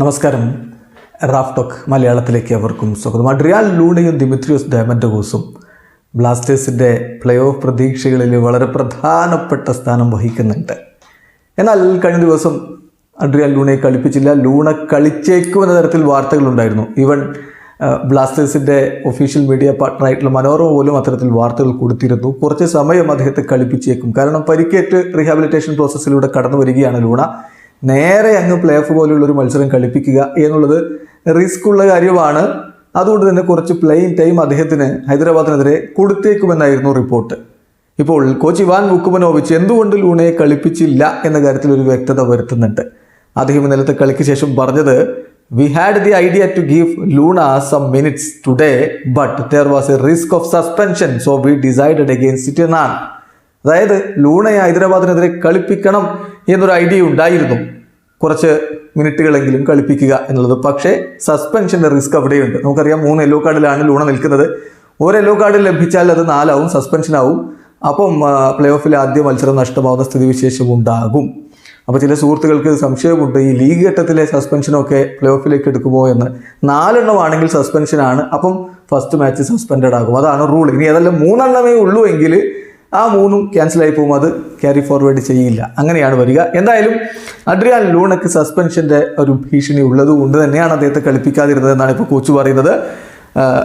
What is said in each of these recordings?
നമസ്കാരം. Raf talk മലയാളത്തിലേക്ക് അവർക്കും സ്വാഗതം. അഡ്രിയാൽ ലൂണയും ദിമിത്രിയോസ് ഡയമൻഡഗോസും ബ്ലാസ്റ്റേഴ്സിന്റെ പ്ലേ ഓഫ് പ്രതീക്ഷകളിൽ വളരെ പ്രധാനപ്പെട്ട സ്ഥാനം വഹിക്കുന്നുണ്ട്. എന്നാൽ കഴിഞ്ഞ ദിവസം അഡ്രിയാൽ ലൂണയെ കളിപ്പിച്ചില്ല. ലൂണ കളിച്ചേക്കുമെന്ന തരത്തിൽ വാർത്തകളുണ്ടായിരുന്നു. ഈവൻ ബ്ലാസ്റ്റേഴ്സിന്റെ ഒഫീഷ്യൽ മീഡിയ പാർട്ട്ണറായിട്ടുള്ള മനോരമ പോലും അത്തരത്തിൽ വാർത്തകൾ കൊടുത്തിരുന്നു. കുറച്ച് സമയം അദ്ദേഹത്തെ കളിപ്പിച്ചേക്കും. കാരണം പരിക്കേറ്റ് റീഹാബിലിറ്റേഷൻ പ്രോസസ്സിലൂടെ കടന്നു വരികയാണ് ലൂണ. നേരെ അങ്ങ് പ്ലേ ഓഫ് പോലുള്ള ഒരു മത്സരം കളിപ്പിക്കുക എന്നുള്ളത് റിസ്ക് ഉള്ള കാര്യമാണ്. അതുകൊണ്ട് തന്നെ കുറച്ച് പ്ലെയിൻ ടൈം അദ്ദേഹത്തിന് ഹൈദരാബാദിനെതിരെ കൊടുത്തേക്കുമെന്നായിരുന്നു റിപ്പോർട്ട് ഇപ്പോൾ കോച്ച് ഇവാൻ മുക്കുമനോവിച്ച് എന്തുകൊണ്ട് ലൂണയെ കളിപ്പിച്ചില്ല എന്ന കാര്യത്തിൽ ഒരു വ്യക്തത വരുത്തുന്നുണ്ട്. അദ്ദേഹം ഇന്നലത്തെ കളിക്ക് ശേഷം പറഞ്ഞത് we had the idea to give Luna some minutes today but there was a risk of suspension so we decided against it എന്നാണ് അതായത് ലൂണയെ ഹൈദരാബാദിനെതിരെ കളിപ്പിക്കണം എന്നൊരു ഐഡിയ ഉണ്ടായിരുന്നു. കുറച്ച് മിനിറ്റുകളെങ്കിലും കളിപ്പിക്കുക എന്നുള്ളത്. പക്ഷേ സസ്പെൻഷന്റെ റിസ്ക് അവിടെയുണ്ട്. നമുക്കറിയാം മൂന്ന് യെല്ലോ കാർഡിലാണ് ലൂണ നിൽക്കുന്നത്. ഒരു യെല്ലോ കാർഡ് ലഭിച്ചാൽ അത് നാലാവും സസ്പെൻഷനാവും അപ്പം പ്ലേ ഓഫിൽ ആദ്യ മത്സരം നഷ്ടമാവുന്ന സ്ഥിതിവിശേഷം ഉണ്ടാകും. അപ്പോൾ ചില സുഹൃത്തുക്കൾക്ക് സംശയമുണ്ട് ഈ ലീഗ് ഘട്ടത്തിലെ സസ്പെൻഷനൊക്കെ പ്ലേ ഓഫിലേക്ക് എടുക്കുമോ എന്ന്. നാലെണ്ണം ആണെങ്കിൽ സസ്പെൻഷനാണ് അപ്പം ഫസ്റ്റ് മാച്ച് സസ്പെൻഡഡ് ആകും. അതാണ് റൂൾ ഇനി ഏതെല്ലാം മൂന്നെണ്ണമേ ഉള്ളൂ എങ്കിൽ ആ മൂന്നും ക്യാൻസൽ ആയി പോകും. അത് ക്യാരി ഫോർവേഡ് ചെയ്യില്ല. അങ്ങനെയാണ് വരിക. എന്തായാലും അഡ്രിയാൻ ലൂണക്ക് സസ്പെൻഷന്റെ ഒരു ഭീഷണി ഉള്ളത് കൊണ്ട് തന്നെയാണ് അദ്ദേഹത്തെ കളിപ്പിക്കാതിരുന്നത് എന്നാണ് ഇപ്പോൾ കോച്ച് പറയുന്നത്.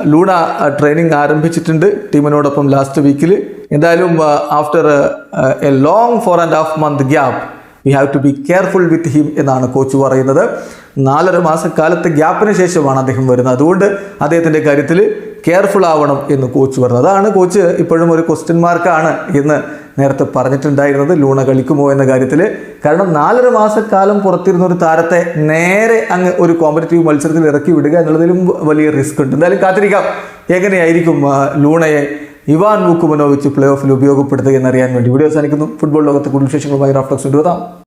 ലൂണ ട്രെയിനിങ് ആരംഭിച്ചിട്ടുണ്ട് ടീമിനോടൊപ്പം ലാസ്റ്റ് വീക്കിൽ എന്തായാലും after a long four and half month gap we have to be careful with him എന്നാണ് കോച്ച് പറയുന്നത്. നാലര മാസക്കാലത്തെ ഗ്യാപ്പിന് ശേഷമാണ് അദ്ദേഹം വരുന്നത്. അതുകൊണ്ട് അദ്ദേഹത്തിന്റെ കാര്യത്തിൽ കെയർഫുൾ ആവണം എന്ന് കോച്ച് പറഞ്ഞു. അതാണ് കോച്ച് ഇപ്പോഴും ഒരു ക്വസ്റ്റ്യൻ മാർക്കാണ് എന്ന് നേരത്തെ പറഞ്ഞിട്ടുണ്ടായിരുന്നത്. ലൂണ കളിക്കുമോ എന്ന കാര്യത്തിൽ കാരണം നാലര മാസക്കാലം പുറത്തിരുന്ന ഒരു താരത്തെ നേരെ അങ്ങ് ഒരു കോമ്പറ്റീവ് മത്സരത്തിൽ ഇറക്കി വിടുക എന്നുള്ളതിലും വലിയ റിസ്ക് ഉണ്ട്. എന്തായാലും കാത്തിരിക്കാം. എങ്ങനെയായിരിക്കും ലൂണയെ ഇവാൻ മൂക്കുമനോവിച്ച് പ്ലേ ഓഫിൽ ഉപയോഗപ്പെടുത്തുക എന്നറിയാൻ വേണ്ടി വീഡിയോ അവസാനിക്കുന്നു. ഫുട്ബോൾ ലോകത്തെ കൂടുതൽ വിശേഷങ്ങളുമായി റാഫ്റ്റോക്സ് കൊണ്ടുവരാം